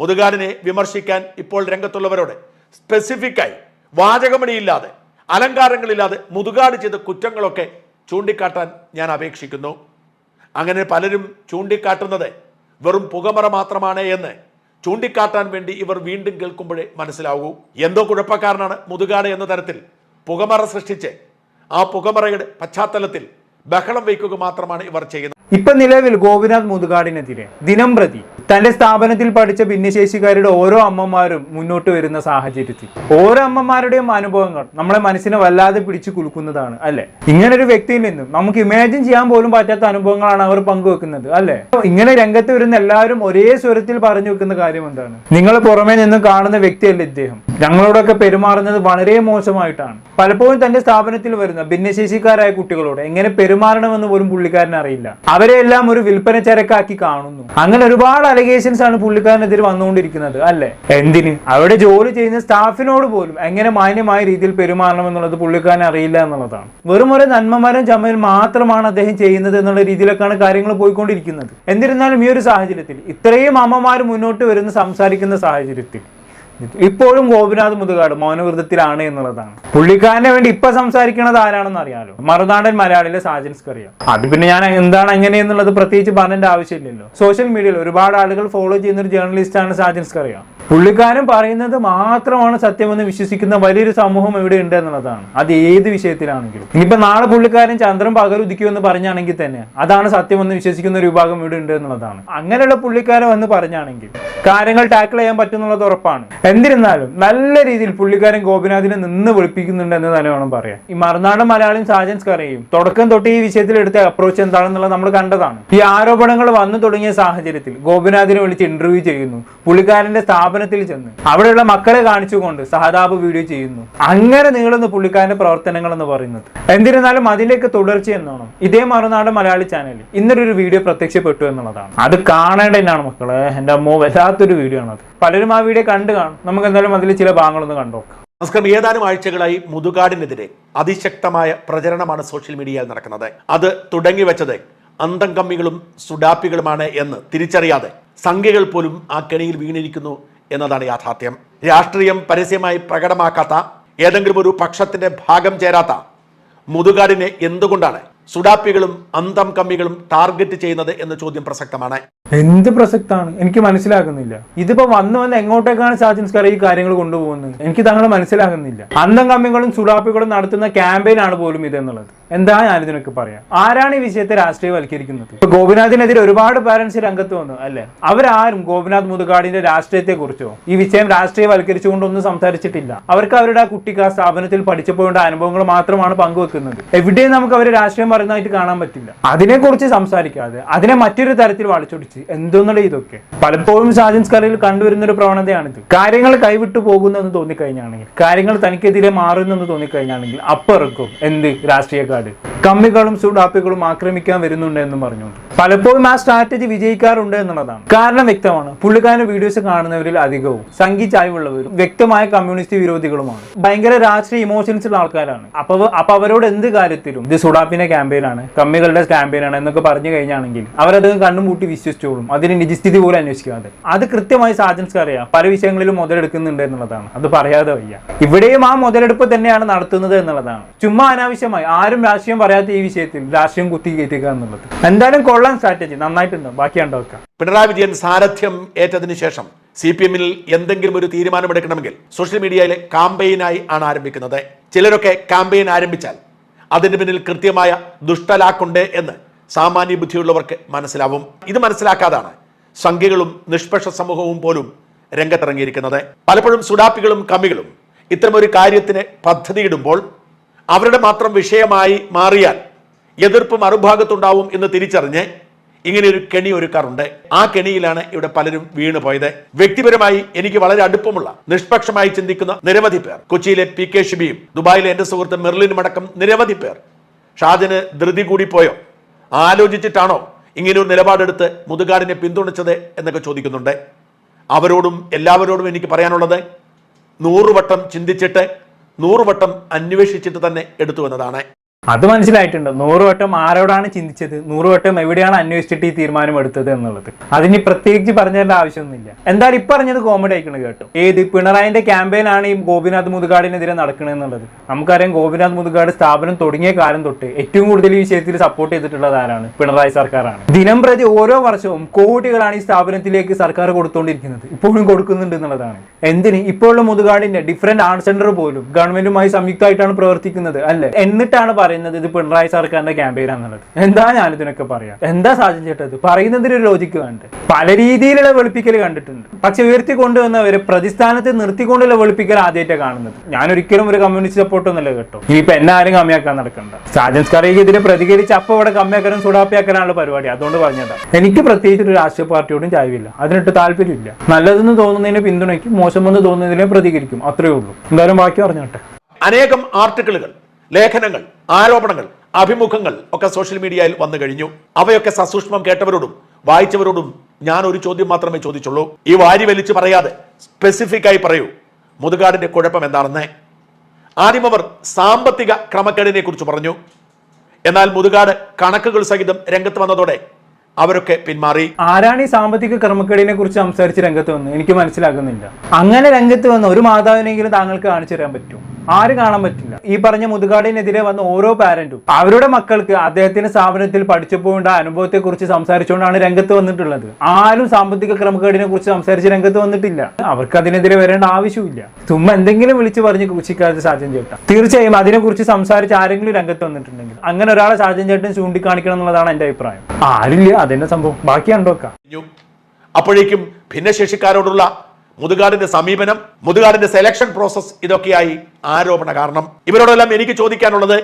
മുതുകാടിനെ വിമർശിക്കാൻ ഇപ്പോൾ രംഗത്തുള്ളവരോട് സ്പെസിഫിക്കായി വാചകമണിയില്ലാതെ അലങ്കാരങ്ങളില്ലാതെ മുതുകാട് ചെയ്ത കുറ്റങ്ങളൊക്കെ ചൂണ്ടിക്കാട്ടാൻ ഞാൻ അപേക്ഷിക്കുന്നു. അങ്ങനെ പലരും ചൂണ്ടിക്കാട്ടുന്നത് വെറും പുകമറ മാത്രമാണ് എന്ന് ചൂണ്ടിക്കാട്ടാൻ വേണ്ടി ഇവർ വീണ്ടും കേൾക്കുമ്പോഴേ മനസ്സിലാവൂ എന്തോ കുഴപ്പക്കാരനാണ് മുതുകാട് എന്ന തരത്തിൽ പുകമറ സൃഷ്ടിച്ച് ആ പുകമറയുടെ പശ്ചാത്തലത്തിൽ ബഹളം വയ്ക്കുക മാത്രമാണ് ഇവർ ചെയ്യുന്നത്. ഇപ്പൊ നിലവിൽ ഗോപിനാഥ് മുതുകാടിനെതിരെ ദിനം പ്രതി തന്റെ സ്ഥാപനത്തിൽ പഠിച്ച ഭിന്നശേഷിക്കാരുടെ ഓരോ അമ്മമാരും മുന്നോട്ട് വരുന്ന സാഹചര്യത്തിൽ. ഓരോ അമ്മമാരുടെയും അനുഭവങ്ങൾ നമ്മളെ മനസ്സിനെ വല്ലാതെ പിടിച്ചു കുലുക്കുന്നതാണ് അല്ലെ? ഇങ്ങനെ ഒരു വ്യക്തിയിൽ നിന്നും നമുക്ക് ഇമാജിൻ ചെയ്യാൻ പോലും പറ്റാത്ത അനുഭവങ്ങളാണ് അവർ പങ്കുവെക്കുന്നത് അല്ലെ? ഇങ്ങനെ രംഗത്ത് വരുന്ന എല്ലാവരും ഒരേ സ്വരത്തിൽ പറഞ്ഞു വെക്കുന്ന കാര്യം എന്താണ്? നിങ്ങൾ പുറമേ നിന്ന് കാണുന്ന വ്യക്തിയല്ല ഇദ്ദേഹം? ഞങ്ങളോടൊക്കെ പെരുമാറുന്നത് വളരെ മോശമായിട്ടാണ്. പലപ്പോഴും തന്റെ സ്ഥാപനത്തിൽ വരുന്ന ഭിന്നശേഷിക്കാരായ കുട്ടികളോട് എങ്ങനെ പെരുമാറണമെന്ന് പോലും പുള്ളിക്കാരൻ അറിയില്ല അവരെ എല്ലാം ഒരു വിൽപ്പന ചരക്കാക്കി കാണുന്നു. അങ്ങനെ ഒരുപാട് അലഗേഷൻസ് ആണ് പുള്ളിക്കാരനെതിരെ വന്നുകൊണ്ടിരിക്കുന്നത് അല്ലെ? എന്തിന്? അവിടെ ജോലി ചെയ്യുന്ന സ്റ്റാഫിനോട് പോലും എങ്ങനെ മാന്യമായ രീതിയിൽ പെരുമാറണം എന്നുള്ളത് പുള്ളിക്കാരൻ അറിയില്ല എന്നുള്ളതാണ്. വെറും ഒരു നന്മമരം ചമ്മയിൽ മാത്രമാണ് അദ്ദേഹം ചെയ്യുന്നത് എന്നുള്ള രീതിയിലൊക്കെയാണ് കാര്യങ്ങൾ പോയിക്കൊണ്ടിരിക്കുന്നത്. എന്നിരുന്നാലും ഈ ഒരു സാഹചര്യത്തിൽ ഇത്രയും അമ്മമാർ മുന്നോട്ട് വരുന്ന സംസാരിക്കുന്ന സാഹചര്യത്തിൽ ഇപ്പോഴും ഗോപിനാഥ് മുതുകാട് മൗനവൃതത്തിലാണ് എന്നുള്ളതാണ്. പുള്ളിക്കാരനെ വേണ്ടി ഇപ്പൊ സംസാരിക്കുന്നത് ആരാണെന്ന് അറിയാലോ? മറുനാടൻ മലയാളിയിലെ സാജൻ സ്കറിയ. അത് പിന്നെ ഞാൻ എന്താണ് എങ്ങനെയെന്നുള്ളത് പ്രത്യേകിച്ച് പറഞ്ഞേണ്ട ആവശ്യമില്ലല്ലോ. സോഷ്യൽ മീഡിയയിൽ ഒരുപാട് ആളുകൾ ഫോളോ ചെയ്യുന്ന ഒരു ജേർണലിസ്റ്റാണ് സാജൻസ് അറിയാം പുള്ളിക്കാരൻ പറയുന്നത് മാത്രമാണ് സത്യമെന്ന് വിശ്വസിക്കുന്ന വലിയൊരു സമൂഹം ഇവിടെ ഉണ്ട് എന്നുള്ളതാണ്. അത് ഏത് വിഷയത്തിലാണെങ്കിലും. ഇനിയിപ്പോ നാളെ പുള്ളിക്കാരൻ ചന്ദ്രൻ പകരുദിക്കൂ എന്ന് പറഞ്ഞാണെങ്കിൽ തന്നെ അതാണ് സത്യമെന്ന് വിശ്വസിക്കുന്ന ഒരു വിഭാഗം ഇവിടെ ഉണ്ട് എന്നുള്ളതാണ്. അങ്ങനെയുള്ള പുള്ളിക്കാരൻ വന്ന് പറഞ്ഞാണെങ്കിൽ കാര്യങ്ങൾ ടാക്കിൾ ചെയ്യാൻ പറ്റുന്നുള്ളത് ഉറപ്പാണ്. എന്നിരുന്നാലും നല്ല രീതിയിൽ പുള്ളിക്കാരൻ ഗോപിനാഥിനെ നിന്ന് വിളിപ്പിക്കുന്നുണ്ട് എന്ന് തന്നെ വേണം പറയാൻ. ഈ മറുനാടൻ മലയാളിയും സാജൻസ് കറിയും തുടക്കം തൊട്ട് ഈ വിഷയത്തിൽ എടുത്ത അപ്രോച്ച് എന്താണെന്നുള്ളത് നമ്മൾ കണ്ടതാണ്. ഈ ആരോപണങ്ങൾ വന്നു തുടങ്ങിയ സാഹചര്യത്തിൽ ഗോപിനാഥിനെ വിളിച്ച് ഇന്റർവ്യൂ ചെയ്യുന്നു. പുള്ളിക്കാരന്റെ സ്ഥാപനത്തിൽ ചെന്ന് അവിടെയുള്ള മക്കളെ കാണിച്ചുകൊണ്ട് സഹതാപ് വീഡിയോ ചെയ്യുന്നു. അങ്ങനെ നീളുന്നു പുള്ളിക്കാരന്റെ പ്രവർത്തനങ്ങൾ എന്ന് പറയുന്നത്. എന്നിരുന്നാലും അതിലേക്ക് തുടർച്ച ഇതേ മറുനാട് മലയാളി ചാനലിൽ ഇന്നൊരു വീഡിയോ പ്രത്യക്ഷപ്പെട്ടു എന്നുള്ളതാണ്. അത് കാണേണ്ട തന്നെയാണ് മക്കളെ. എന്റെ അമ്മോ വല്ലാത്തൊരു വീഡിയോ ആണത്. പലരും ആ വീഡിയോ കണ്ടു കാണും. നമുക്ക് എന്തായാലും അതിൽ ചില ഭാഗങ്ങളൊന്ന് കണ്ടോക്കാം നമസ്കാരം. ഏതാനും ആഴ്ചകളായി മുതുകാടിനെതിരെ അതിശക്തമായ പ്രചരണമാണ് സോഷ്യൽ മീഡിയയിൽ നടക്കുന്നത്. അത് തുടങ്ങി വെച്ചത് അന്തം കമ്മികളും സുഡാപ്പികളുമാണ് എന്ന് തിരിച്ചറിയാതെ സംഖ്യകൾ പോലും ആ കെണിയിൽ വീണിരിക്കുന്നു എന്നതാണ് യാഥാർത്ഥ്യം. രാഷ്ട്രീയം പരസ്യമായി പ്രകടമാക്കാത്ത ഏതെങ്കിലും ഒരു പക്ഷത്തിന്റെ ഭാഗം ചേരാത്ത മുതുകാടിനെ എന്തുകൊണ്ടാണ് സുഡാപ്പികളും അന്തം കമ്മികളും ടാർഗറ്റ് ചെയ്യുന്നത് എന്ന ചോദ്യം പ്രസക്തമാണ്. എന്ത് പ്രസക്താണ്? എനിക്ക് മനസ്സിലാകുന്നില്ല. ഇതിപ്പോ വന്നു വന്ന് എങ്ങോട്ടേക്കാണ് സാജിൻസ്കാർ ഈ കാര്യങ്ങൾ കൊണ്ടുപോകുന്നത്? എനിക്ക് താങ്കൾ മനസ്സിലാകുന്നില്ല. അന്തം കമ്മികളും സുഡാപ്പികളും നടത്തുന്ന ക്യാമ്പയിൻ ആണ് പോലും ഇതെന്നുള്ളത്. എന്താ ഞാൻ ഇതിനൊക്കെ പറയാം. ആരാണ് ഈ വിഷയത്തെ രാഷ്ട്രീയവൽക്കരിക്കുന്നത്? ഇപ്പൊ ഗോപിനാഥിനെതിരെ ഒരുപാട് പാരന്റ്സ് രംഗത്ത് വന്നു അല്ലെ? അവരാരും ഗോപിനാഥ് മുതുകാടിന്റെ രാഷ്ട്രീയത്തെ കുറിച്ചോ ഈ വിഷയം രാഷ്ട്രീയവൽക്കരിച്ചുകൊണ്ടൊന്നും സംസാരിച്ചിട്ടില്ല. അവർക്ക് അവരുടെ ആ കുട്ടിക്ക് ആ സ്ഥാപനത്തിൽ പഠിച്ചപ്പോഴുള്ള അനുഭവങ്ങൾ മാത്രമാണ് പങ്കുവെക്കുന്നത്. എവിടെയും നമുക്ക് അവരെ രാഷ്ട്രീയം പറയുന്നതായിട്ട് കാണാൻ പറ്റില്ല. അതിനെക്കുറിച്ച് സംസാരിക്കാതെ അതിനെ മറ്റൊരു തരത്തിൽ വളച്ചൊടിച്ച് എന്തോന്നുള്ള ഇതൊക്കെ? പലപ്പോഴും ഷാജൻസ് കറിയിൽ കണ്ടുവരുന്ന ഒരു പ്രവണതയാണിത്. കാര്യങ്ങൾ കൈവിട്ടു പോകുന്നെന്ന് തോന്നിക്കഴിഞ്ഞാണെങ്കിൽ കാര്യങ്ങൾ തനിക്കെതിരെ മാറുന്നെന്ന് തോന്നിക്കഴിഞ്ഞാണെങ്കിൽ അപ്പുറക്കും എന്ത് രാഷ്ട്രീയ കാർഡ് കമ്മികളും സുഡാപ്പികളും ആക്രമിക്കാൻ വരുന്നുണ്ട് എന്ന് പറഞ്ഞുകൊണ്ട്. പലപ്പോഴും ആ സ്ട്രാറ്റജി വിജയിക്കാറുണ്ട് എന്നുള്ളതാണ്. കാരണം വ്യക്തമാണ്. പുള്ളിക്കാരൻ വീഡിയോസ് കാണുന്നവരിൽ അധികവും സംഘി ചായ്വുള്ളവരും വ്യക്തമായ കമ്മ്യൂണിസ്റ്റ് വിരോധികളുമാണ്. ഭയങ്കര രാഷ്ട്രീയ ഇമോഷൻസ് ഉള്ള ആൾക്കാരാണ്. അപ്പൊ അപ്പൊ അവരോട് എന്ത് കാര്യത്തിലും ഇത് സുഡാപ്പിന്റെ ക്യാമ്പയിനാണ് കമ്മികളുടെ ക്യാമ്പയിനാണ് എന്നൊക്കെ പറഞ്ഞു കഴിഞ്ഞാണെങ്കിൽ അവരത് കണ്ണും പൂട്ടി വിശ്വസിച്ചോളും. അതിന് നിജസ്ഥിതി പോലും അന്വേഷിക്കാതെ അത്. കൃത്യമായി സാജൻസ്ക്ക് അറിയാം. പല വിഷയങ്ങളിലും മുതലെടുക്കുന്നുണ്ട് എന്നുള്ളതാണ്. അത് പറയാതെ വയ്യ. ഇവിടെയും ആ മുതലെടുപ്പ് തന്നെയാണ് നടത്തുന്നത് എന്നുള്ളതാണ്. ചുമ്മാ അനാവശ്യമായി ആരും രാഷ്ട്രീയം പറയാത്ത ഈ വിഷയത്തിൽ രാഷ്ട്രീയം കുത്തി കയറ്റുക എന്നുള്ളത്. എന്തായാലും കൊള്ളാൻ സ്ട്രാറ്റജി നന്നായിട്ടുണ്ട്. ബാക്കി കണ്ടോക്കാം പിണറായി വിജയൻ സാരഥ്യം ഏറ്റതിനു ശേഷം സി പി എമ്മിൽ എന്തെങ്കിലും ഒരു തീരുമാനമെടുക്കണമെങ്കിൽ സോഷ്യൽ മീഡിയയിലെ കാമ്പയിനായി ആണ് ആരംഭിക്കുന്നത്. ചിലരൊക്കെ കാമ്പയിൻ ആരംഭിച്ചാൽ അതിന് പിന്നിൽ കൃത്യമായ ദുഷ്ടലാക്കുണ്ട് എന്ന് സാമാന്യ ബുദ്ധിയുള്ളവർക്ക് മനസ്സിലാവും. ഇത് മനസ്സിലാക്കാതാണ് സംഖ്യകളും നിഷ്പക്ഷ സമൂഹവും പോലും രംഗത്തിറങ്ങിയിരിക്കുന്നത്. പലപ്പോഴും സുഡാപ്പികളും കമ്മികളും ഇത്തരമൊരു കാര്യത്തിന് പദ്ധതിയിടുമ്പോൾ അവരുടെ മാത്രം വിഷയമായി മാറിയാൽ എതിർപ്പ് മറുഭാഗത്തുണ്ടാവും എന്ന് തിരിച്ചറിഞ്ഞ് ഇങ്ങനെ ഒരു കെണി ഒരുക്കാറുണ്ട്. ആ കെണിയിലാണ് ഇവിടെ പലരും വീണു പോയത് വ്യക്തിപരമായി എനിക്ക് വളരെ അടുപ്പമുള്ള നിഷ്പക്ഷമായി ചിന്തിക്കുന്ന നിരവധി പേർ. കൊച്ചിയിലെ പി കെ ഷിബിയും ദുബായിലെ എന്റെ സുഹൃത്ത് മെർലിനും അടക്കം നിരവധി പേർ. ഷാജന് ധൃതി പോയോ ആലോചിച്ചിട്ടാണോ ഇങ്ങനെ ഒരു നിലപാടെടുത്ത് മുതുകാടിനെ പിന്തുണച്ചത് എന്നൊക്കെ ചോദിക്കുന്നുണ്ട്. അവരോടും എല്ലാവരോടും എനിക്ക് പറയാനുള്ളത് നൂറുവട്ടം ചിന്തിച്ചിട്ട് നൂറുവട്ടം അന്വേഷിച്ചിട്ട് തന്നെ എടുത്തു എന്നതാണ്. അത് മനസ്സിലായിട്ടുണ്ട്. നൂറ് വട്ടം ആരോടാണ് ചിന്തിച്ചത്? നൂറ് വട്ടം എവിടെയാണ് അന്വേഷിച്ചിട്ട് ഈ തീരുമാനം എടുത്തത് എന്നുള്ളത്. അതിന് പ്രത്യേകിച്ച് പറഞ്ഞതിന്റെ ആവശ്യമൊന്നുമില്ല. എന്തായാലും ഇപ്പൊ പറഞ്ഞത് കോമഡി ആയിക്കണ് കേട്ടോ. ഏത് പിണറായിന്റെ ക്യാമ്പയിനാണ് ഈ ഗോപിനാഥ് മുതുകാടിനെതിരെ നടക്കുന്നത് എന്നുള്ളത്. നമുക്കറിയാം ഗോപിനാഥ് മുതുകാട് സ്ഥാപനം തുടങ്ങിയ കാലം തൊട്ട് ഏറ്റവും കൂടുതൽ ഈ വിഷയത്തിൽ സപ്പോർട്ട് ചെയ്തിട്ടുള്ളത് ആരാണ്? പിണറായി സർക്കാരാണ്. ദിനം പ്രതി ഓരോ വർഷവും കോടികളാണ് ഈ സ്ഥാപനത്തിലേക്ക് സർക്കാർ കൊടുത്തുകൊണ്ടിരിക്കുന്നത് ഇപ്പോഴും കൊടുക്കുന്നുണ്ട് എന്നുള്ളതാണ്. എന്തിന്? ഇപ്പോഴുള്ള മുതുകാടിന്റെ ഡിഫറെന്റ് ആർട്ട് സെന്റർ പോലും ഗവൺമെന്റുമായി സംയുക്തമായിട്ടാണ് പ്രവർത്തിക്കുന്നത് അല്ലെ? എന്നിട്ടാണ് പറയുന്നത് ഇത് പിണറായി സർക്കാരിന്റെ ക്യാമ്പയിൻ ആണെന്നുള്ളത്. എന്താ ഞാൻ ഇതിനൊക്കെ പറയാം? എന്താ സാധ്യം ചേട്ടത് പറയുന്നതിന് ഒരു ലോജിക്ക് വേണ്ട? പല രീതിയിലുള്ള വെളുപ്പിക്കൽ കണ്ടിട്ടുണ്ട്. പക്ഷെ ഉയർത്തി കൊണ്ടുവന്നവര് പ്രതിസ്ഥാനത്ത് നിർത്തിക്കൊണ്ടുള്ള വെളുപ്പിക്കൽ ആദ്യമായിട്ടാണ് കാണുന്നത്. ഞാൻ ഒരിക്കലും ഒരു കമ്മ്യൂണിസ്റ്റ് സപ്പോർട്ടൊന്നുമല്ല കേട്ടോ. ഇനിയിപ്പോ എന്നെ ആരും കമ്മിയാക്കാൻ നടക്കണ്ട. സാജൻസ് ഇതിനെ പ്രതികരിച്ച് അപ്പൊ ഇവിടെ കമ്മിയാക്കാനും സുടാപ്പിയാക്കാനുള്ള പരിപാടി. അതുകൊണ്ട് പറഞ്ഞതാ. എനിക്ക് പ്രത്യേകിച്ച് ഒരു രാഷ്ട്രീയ പാർട്ടിയോടും ചായവില്ല. അതിനിട്ട് താല്പര്യമില്ല. നല്ലതെന്ന് തോന്നുന്നതിനെ പിന്തുണയ്ക്കും മോശമെന്ന് തോന്നുന്നതിനെ പ്രതികരിക്കും. അത്രയേ ഉള്ളൂ. എന്തായാലും ബാക്കി പറഞ്ഞോട്ടെ. അനേകം ആർട്ടിക്കിളുകൾ ലേഖനങ്ങൾ ആരോപണങ്ങൾ അഭിമുഖങ്ങൾ ഒക്കെ സോഷ്യൽ മീഡിയയിൽ വന്നു കഴിഞ്ഞു. അവയൊക്കെ സസൂക്ഷ്മം കേട്ടവരോടും വായിച്ചവരോടും ഞാൻ ഒരു ചോദ്യം മാത്രമേ ചോദിച്ചുള്ളൂ. ഈ വാരി വലിച്ചു പറയാതെ സ്പെസിഫിക് ആയി പറയൂ. മുതുകാടിന്റെ കുഴപ്പം എന്താണെന്ന്? ആദ്യം അവർ സാമ്പത്തിക ക്രമക്കേടിനെ കുറിച്ച് പറഞ്ഞു. എന്നാൽ മുതുകാട് കണക്കുകൾ സഹിതം രംഗത്ത് വന്നതോടെ അവരൊക്കെ പിന്മാറി. ആരാണ് ഈ സാമ്പത്തിക ക്രമക്കേടിനെ കുറിച്ച് സംസാരിച്ച് രംഗത്ത് വന്നു എനിക്ക് മനസ്സിലാകുന്നില്ല. അങ്ങനെ രംഗത്ത് വന്ന ഒരു മാതാവിനെങ്കിലും താങ്കൾക്ക് കാണിച്ചു തരാൻ പറ്റും ആര് കാണാൻ പറ്റില്ല. ഈ പറഞ്ഞ മുതുകാടിനെതിരെ വന്ന ഓരോ പാരന്റും അവരുടെ മക്കൾക്ക് അദ്ദേഹത്തിന്റെ സ്ഥാപനത്തിൽ പഠിച്ചപ്പോൾ ഉണ്ടായ അനുഭവത്തെ കുറിച്ച് സംസാരിച്ചുകൊണ്ടാണ് രംഗത്ത് വന്നിട്ടുള്ളത്. ആരും സാമ്പത്തിക ക്രമക്കേടിനെ കുറിച്ച് സംസാരിച്ച് രംഗത്ത് വന്നിട്ടില്ല. അവർക്ക് അതിനെതിരെ വരേണ്ട ആവശ്യമില്ല ചുമ്മാ എന്തെങ്കിലും വിളിച്ച് പറഞ്ഞ് കുച്ചിക്കാലത്ത് സാജൻ ചേട്ടൻ തീർച്ചയായും അതിനെക്കുറിച്ച് സംസാരിച്ച് ആരെങ്കിലും രംഗത്ത് വന്നിട്ടുണ്ടെങ്കിൽ അങ്ങനെ ഒരാളെ സാജൻ ചേട്ടൻ ചൂണ്ടിക്കാണിക്കണം എന്നുള്ളതാണ് എന്റെ അഭിപ്രായം. ആരില്ല അതെന്നെ സംഭവം. ബാക്കി കണ്ടോക്കാം അപ്പോഴേക്കും ഭിന്നശേഷിക്കാരോടുള്ള മുതുകാടിന്റെ സമീപനം മുതുകാടിന്റെ സെലക്ഷൻ പ്രോസസ് ഇതൊക്കെയായി ആരോപണ കാരണം. ഇവരോടെല്ലാം എനിക്ക് ചോദിക്കാനുള്ളത്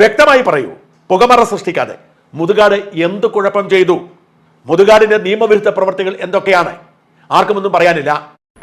വ്യക്തമായി പറയൂ. പുകമറ സൃഷ്ടിക്കാതെ മുതുകാട് എന്ത് കുഴപ്പം ചെയ്തു? മുതുകാടിന്റെ നിയമവിരുദ്ധ പ്രവർത്തികൾ എന്തൊക്കെയാണ്? ആർക്കുമൊന്നും പറയാനില്ല.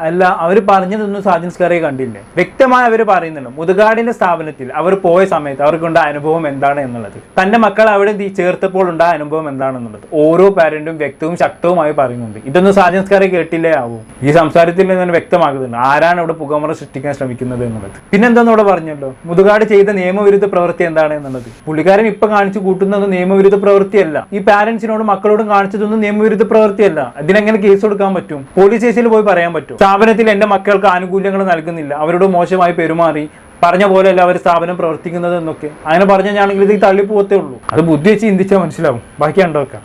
അല്ല അവർ പറഞ്ഞതൊന്നും സാജൻസ്കാരെ കണ്ടില്ലേ. വ്യക്തമായി അവർ പറയുന്നുണ്ട്. മുതുകാടിന്റെ സ്ഥാപനത്തിൽ അവർ പോയ സമയത്ത് അവർക്കുണ്ട അനുഭവം എന്താണ് എന്നുള്ളത്. തന്റെ മക്കൾ അവിടെ ചേർത്തപ്പോൾ ഉണ്ടായ അനുഭവം എന്താണെന്നുള്ളത് ഓരോ പാരന്റും വ്യക്തവും ശക്തവുമായി പറയുന്നുണ്ട്. ഇതൊന്നും സാജൻസ്കാരെ കേട്ടില്ലേ ആവും? ഈ സംസാരത്തിൽ നിന്ന് വ്യക്തമാകുന്നുണ്ട്. ആരാണ് ഇവിടെ പുകമറ സൃഷ്ടിക്കാൻ ശ്രമിക്കുന്നത് എന്നുള്ളത്. പിന്നെന്താന്ന് ഇവിടെ പറഞ്ഞല്ലോ? മുതുകാട് ചെയ്ത നിയമവിരുദ്ധ പ്രവൃത്തി എന്താണ് എന്നുള്ളത്. പുള്ളിക്കാരൻ ഇപ്പൊ കാണിച്ചു കൂട്ടുന്നത് നിയമവിരുദ്ധ പ്രവൃത്തിയല്ല. ഈ പാരന്റ്സിനോടും മക്കളോടും കാണിച്ചതൊന്നും നിയമവിരുദ്ധ പ്രവൃത്തിയല്ല. അതിനെങ്ങനെ കേസ് കൊടുക്കാൻ പറ്റും? പോലീസ് സ്റ്റേഷനിൽ പോയി പറയാൻ പറ്റും സ്ഥാപനത്തിൽ എന്റെ മക്കൾക്ക് ആനുകൂല്യങ്ങൾ നൽകുന്നില്ല. അവരോട് മോശമായി പെരുമാറി. പറഞ്ഞ പോലെയല്ല അവർ സ്ഥാപനം പ്രവർത്തിക്കുന്നത് എന്നൊക്കെ. അങ്ങനെ പറഞ്ഞാണെങ്കിൽ ഇത് തള്ളി പോകത്തേ ഉള്ളൂ. അത് ബുദ്ധി വെച്ച് ചിന്തിച്ചാൽ മനസ്സിലാവും. ബാക്കി കണ്ടോക്കാം.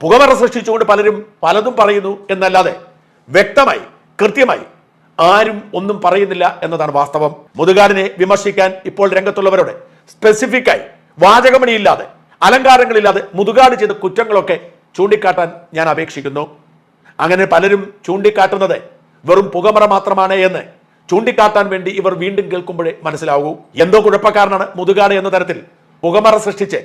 പുകമറ സൃഷ്ടിച്ചുകൊണ്ട് പലരും പലതും പറയുന്നു എന്നല്ലാതെ വ്യക്തമായി കൃത്യമായി ആരും ഒന്നും പറയുന്നില്ല എന്നതാണ് വാസ്തവം. മുതുകാരനെ വിമർശിക്കാൻ ഇപ്പോൾ രംഗത്തുള്ളവരോട് സ്പെസിഫിക്കായി വാചകമണിയില്ലാതെ അലങ്കാരങ്ങളില്ലാതെ മുതുകാട് ചെയ്ത കുറ്റങ്ങളൊക്കെ ചൂണ്ടിക്കാട്ടാൻ ഞാൻ അപേക്ഷിക്കുന്നു. അങ്ങനെ പലരും ചൂണ്ടിക്കാട്ടുന്നത് വെറും പുകമറ മാത്രമാണ് എന്ന് ചൂണ്ടിക്കാട്ടാൻ വേണ്ടി ഇവർ വീണ്ടും കേൾക്കുമ്പോഴേ മനസ്സിലാവൂ. എന്തോ കുഴപ്പക്കാരനാണ് മുതുകാട് എന്ന തരത്തിൽ പുകമറ സൃഷ്ടിച്ച്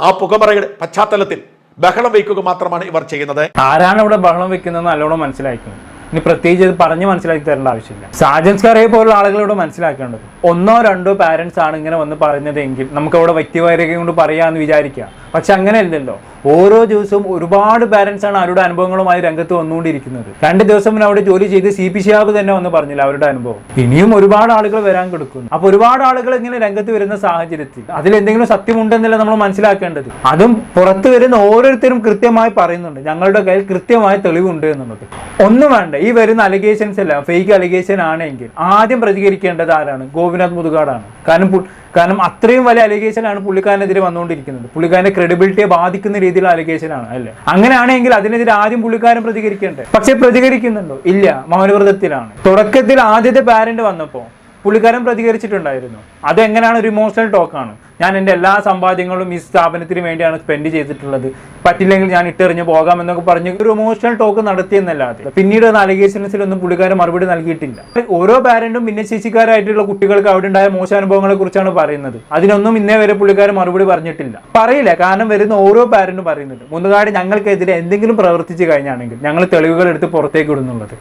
ആ പുകമറയുടെ പശ്ചാത്തലത്തിൽ ബഹളം വയ്ക്കുക മാത്രമാണ് ഇവർ ചെയ്യുന്നത്. ആരാണ് ഇവിടെ ബഹളം വെക്കുന്നത് നല്ലോണം മനസ്സിലാക്കുന്നത് ഇനി പ്രത്യേകിച്ച് ഇത് പറഞ്ഞ് മനസ്സിലാക്കി തരേണ്ട ആവശ്യമില്ല. സാജൻസ് കറിയെ പോലുള്ള ആളുകളോട് മനസ്സിലാക്കേണ്ടത്. ഒന്നോ രണ്ടോ പാരന്റ്സ് ആണ് ഇങ്ങനെ വന്ന് പറഞ്ഞതെങ്കിൽ നമുക്ക് അവിടെ വ്യക്തിവൈരകം കൊണ്ട് പറയാമെന്ന് വിചാരിക്കുക. പക്ഷെ അങ്ങനെയല്ലല്ലോ. ഓരോ ദിവസവും ഒരുപാട് പാരൻസ് ആണ് അവരുടെ അനുഭവങ്ങളുമായി രംഗത്ത് വന്നുകൊണ്ടിരിക്കുന്നത്. രണ്ട് ദിവസം മുന്നേ അവിടെ ജോലി ചെയ്ത് സി പി ഷിയാബ് തന്നെ വന്ന് പറഞ്ഞില്ല അവരുടെ അനുഭവം. ഇനിയും ഒരുപാട് ആളുകൾ വരാൻ കൊടുക്കുന്നു. അപ്പൊ ഒരുപാട് ആളുകൾ ഇങ്ങനെ രംഗത്ത് വരുന്ന സാഹചര്യത്തിൽ അതിൽ എന്തെങ്കിലും സത്യമുണ്ടെന്നല്ല നമ്മൾ മനസ്സിലാക്കേണ്ടത്? അതും പുറത്തു വരുന്ന ഓരോരുത്തരും കൃത്യമായി പറയുന്നുണ്ട്. ഞങ്ങളുടെ കയ്യിൽ കൃത്യമായ തെളിവുണ്ട് എന്നുള്ളത്. ഒന്നും വേണ്ട. ഈ വരുന്ന അലിഗേഷൻസ് അല്ല ഫേക്ക് അലിഗേഷൻ ആണെങ്കിൽ ആദ്യം പ്രതികരിക്കേണ്ടത് ആരാണ്? ഗോപിനാഥ് മുതുകാടാണ്. കാരണം കാരണം അത്രയും വലിയ അലിഗേഷൻ ആണ് പുള്ളിക്കാരനെതിരെ വന്നുകൊണ്ടിരിക്കുന്നത്. പുള്ളിക്കാരന്റെ ക്രെഡിബിലിറ്റിയെ ബാധിക്കുന്ന രീതിയിലുള്ള അലിഗേഷൻ ആണ് അല്ലേ? അങ്ങനെയാണെങ്കിൽ അതിനെതിരെ ആദ്യം പുള്ളിക്കാരൻ പ്രതികരിക്കേണ്ടത് പക്ഷെ പ്രതികരിക്കുന്നുണ്ടോ? ഇല്ല മൗനവ്രതത്തിലാണ്. തുടക്കത്തിൽ ആദ്യത്തെ പാരന്റ് വന്നപ്പോ പുള്ളിക്കാരൻ പ്രതികരിച്ചിട്ടുണ്ടായിരുന്നു. അതെങ്ങനെയാണ് ഒരു ഇമോഷണൽ ടോക്കാണ് ഞാൻ എന്റെ എല്ലാ സമ്പാദ്യങ്ങളും ഈ സ്ഥാപനത്തിന് വേണ്ടിയാണ് സ്പെൻഡ് ചെയ്തിട്ടുള്ളത്. പറ്റില്ലെങ്കിൽ ഞാൻ ഇട്ടെറിഞ്ഞ് പോകാം എന്നൊക്കെ പറഞ്ഞ് ഒരു ഇമോഷണൽ ടോക്ക് നടത്തിയെന്നല്ലാതെ. പിന്നീട് അലിഗേഷൻസിലൊന്നും പുള്ളിക്കാരൻ മറുപടി നൽകിയിട്ടില്ല. ഓരോ പാരന്റും ഭിന്നശേഷിക്കാരായിട്ടുള്ള കുട്ടികൾക്ക് അവിടെ ഉണ്ടായ മോശാനുഭവങ്ങളെ കുറിച്ചാണ് പറയുന്നത്. അതിനൊന്നും ഇന്നേ വരെ പുള്ളിക്കാരൻ മറുപടി പറഞ്ഞിട്ടില്ല. പറയില്ല കാരണം വരുന്ന ഓരോ പാരന്റും പറയുന്നുണ്ട്. മുന്നുകാട് ഞങ്ങൾക്കെതിരെ എന്തെങ്കിലും പ്രവർത്തിച്ചു കഴിഞ്ഞാണെങ്കിൽ ഞങ്ങൾ തെളിവുകൾ എടുത്ത് പുറത്തേക്ക് ഇടുന്നുള്ളത്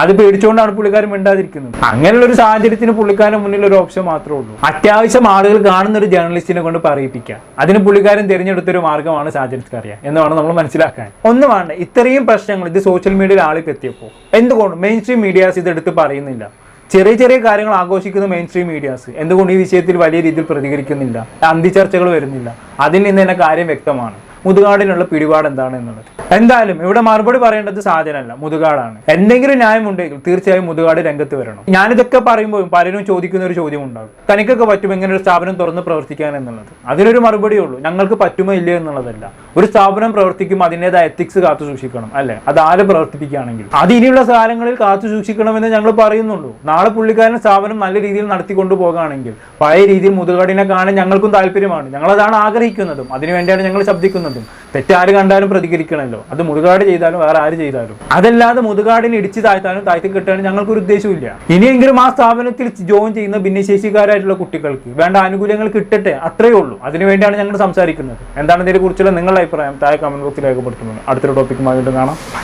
അത് പേടിച്ചുകൊണ്ടാണ് പുള്ളിക്കാരൻ മിണ്ടാതിരിക്കുന്നത്. അങ്ങനെയുള്ള ഒരു സാഹചര്യത്തിന് പുള്ളിക്കാരൻ മുന്നിൽ ഒരു ഓപ്ഷൻ മാത്രമേ ഉള്ളൂ. അത്യാവശ്യം ആളുകൾ കാണുന്ന ഒരു ജേർണലിസ്റ്റിനെ കൊണ്ട് പറയിപ്പിക്കുക. അതിന് പുള്ളിക്കാരൻ തിരഞ്ഞെടുത്തൊരു മാർഗമാണ് സാജൻസ് അറിയാം വേണം നമ്മൾ മനസ്സിലാക്കാൻ. ഒന്ന് വേണ്ട ഇത്രയും പ്രശ്നങ്ങൾ ഇത് സോഷ്യൽ മീഡിയയിൽ ആൾക്ക് എത്തിയപ്പോൾ. എന്തുകൊണ്ട്? മെയിൻ സ്ട്രീം മീഡിയാസ് ഇതെടുത്ത് പറയുന്നില്ല. ചെറിയ ചെറിയ കാര്യങ്ങൾ ആഘോഷിക്കുന്ന മെയിൻ സ്ട്രീം മീഡിയാസ് എന്തുകൊണ്ട് ഈ വിഷയത്തിൽ വലിയ രീതിയിൽ പ്രതികരിക്കുന്നില്ല? അന്തിചർച്ചകൾ വരുന്നില്ല. അതിൽ നിന്ന് തന്നെ കാര്യം വ്യക്തമാണ്. മുതുകാടിനുള്ള പിടിപാട് എന്താണ് എന്നുള്ളത്. എന്തായാലും ഇവിടെ മറുപടി പറയേണ്ടത് സാധ്യനല്ല മുതുകാടാണ്. എന്തെങ്കിലും ന്യായം ഉണ്ടെങ്കിൽ തീർച്ചയായും മുതുകാട് രംഗത്ത് വരണം. ഞാനിതൊക്കെ പറയുമ്പോൾ പലരും ചോദിക്കുന്ന ഒരു ചോദ്യം ഉണ്ടാകും. തനിക്കൊക്കെ പറ്റും ഇങ്ങനെ ഒരു സ്ഥാപനം തുറന്ന് പ്രവർത്തിക്കാൻ എന്നുള്ളത്. അതിനൊരു മറുപടിയേ ഉള്ളൂ. ഞങ്ങൾക്ക് പറ്റുമോ ഇല്ലയോ എന്നുള്ളതല്ല. ഒരു സ്ഥാപനം പ്രവർത്തിക്കുമ്പോൾ അതിന്റെതായ എത്തിക്സ് കാത്തു സൂക്ഷിക്കണം അല്ലെ? അത് ആര് പ്രവർത്തിപ്പിക്കുകയാണെങ്കിൽ അത് ഇനിയുള്ള കാലങ്ങളിൽ കാത്തു സൂക്ഷിക്കണമെന്ന് ഞങ്ങൾ പറയുന്നുള്ളൂ. നാളെ പുള്ളിക്കാരൻ സ്ഥാപനം നല്ല രീതിയിൽ നടത്തിക്കൊണ്ടു പോകുകയാണെങ്കിൽ പഴയ രീതിയിൽ മുതുകടിനെ കാണാൻ ഞങ്ങൾക്കും താല്പര്യമാണ്. ഞങ്ങളതാണ് ആഗ്രഹിക്കുന്നതും അതിനുവേണ്ടിയാണ് ഞങ്ങൾ ശബ്ദിക്കുന്നതും. തെറ്റാര് കണ്ടാലും പ്രതികരിക്കണമല്ലോ. അത് മുതുകാട് ചെയ്താലും വേറെ ആര് ചെയ്താലും. അതല്ലാതെ മുതുകാടിനെ ഇടിച്ചു താഴ്ത്താനും താഴ്ത്തി കിട്ടാനും ഞങ്ങൾക്കൊരു ഉദ്ദേശമില്ല ഇനിയെങ്കിലും ആ സ്ഥാപനത്തിൽ ജോയിൻ ചെയ്യുന്ന ഭിന്നശേഷിക്കാരായിട്ടുള്ള കുട്ടികൾക്ക് വേണ്ട ആനുകൂല്യങ്ങൾ കിട്ടട്ടെ അത്രയേ ഉള്ളൂ. അതിനുവേണ്ടിയാണ് ഞങ്ങൾ സംസാരിക്കുന്നത്. എന്താണ് ഇതിനെ കുറിച്ചുള്ള നിങ്ങളുടെ അഭിപ്രായം താഴെ കമന്റ് ബോക്സിൽ രേഖപ്പെടുത്തുന്നത് അടുത്തൊരു ടോപ്പിക്കുമായി വീണ്ടും കാണാം.